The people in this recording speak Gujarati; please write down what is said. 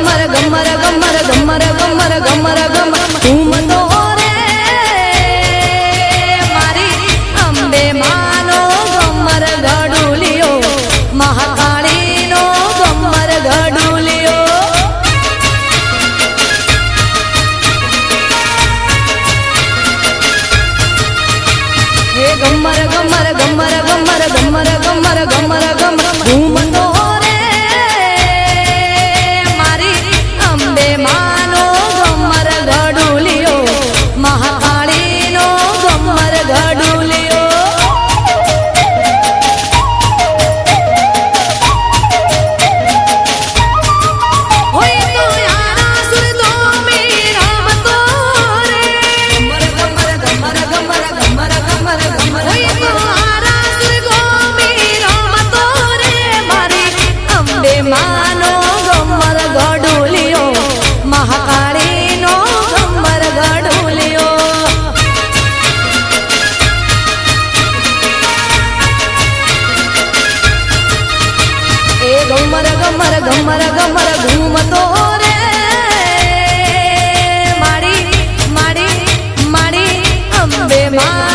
ગમર ગમર ગમ ઘૂમતો રે મારી અંબે માનો ગમર ગડુલિયો મહાકાળીનો ગમર ગડુલિયો હે ગમર ગમર ગમર ગમર ગમર ગમર ગમર ગમર ગમર ગમર ગમર ગમર ઘૂમતો રે. માડી માડી માડી અંબે માનો